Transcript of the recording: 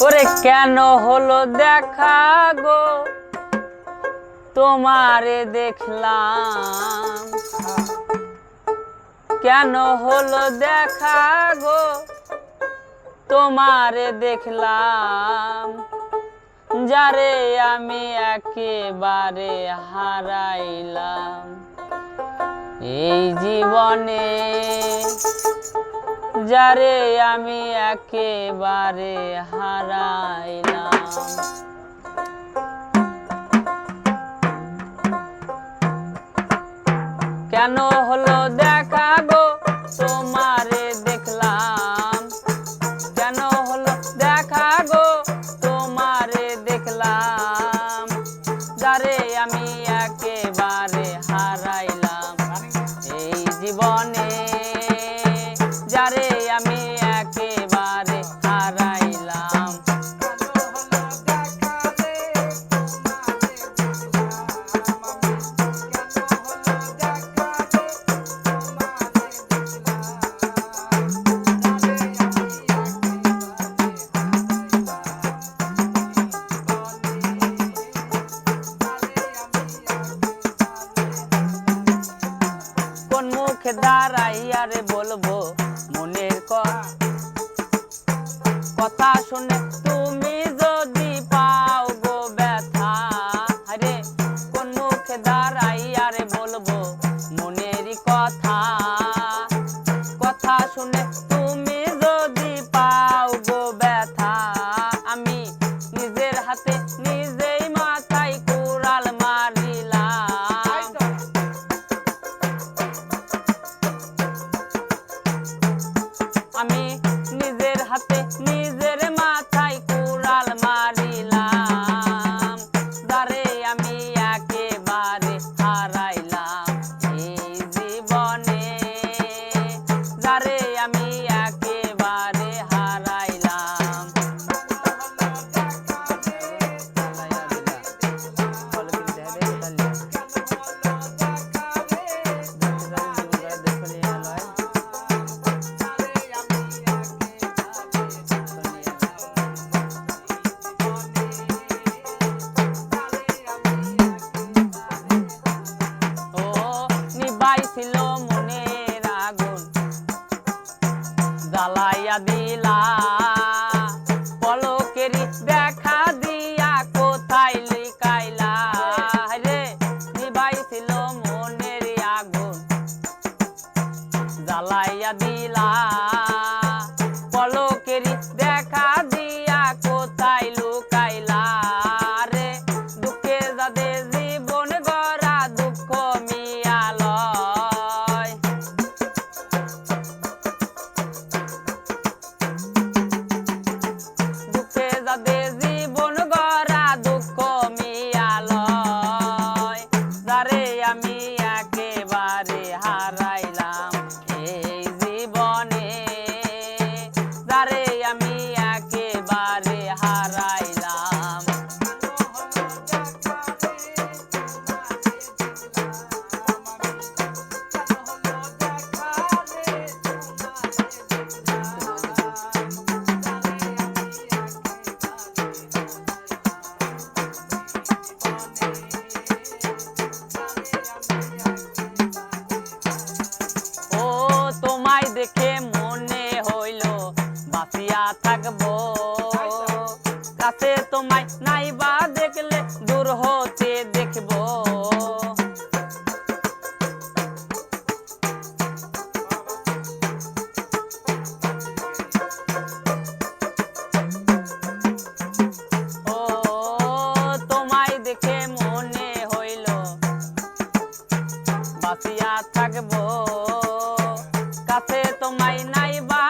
ওরে কেন হলো দেখা গো? তোমারে দেখলাম। কেন হলো দেখা গো? তোমারে দেখলাম। যারে আমি একেবারে হারাইলাম। এই জীবনে যারে আমি একেবারে হারাইলাম। কেন হলো দেখা গো, তোমারে দেখলাম। কেন হলো দেখা গো, তোমারে দেখলাম। যারে কথা শুনে তুমি যদি পাও গো ব্যথা, আরে কোন মুখে দাঁড়াই আরে বলব মনেরই কথা কথা। নিবাইছিল মনের আগুন জ্বালাইয়া দিলা নাই বা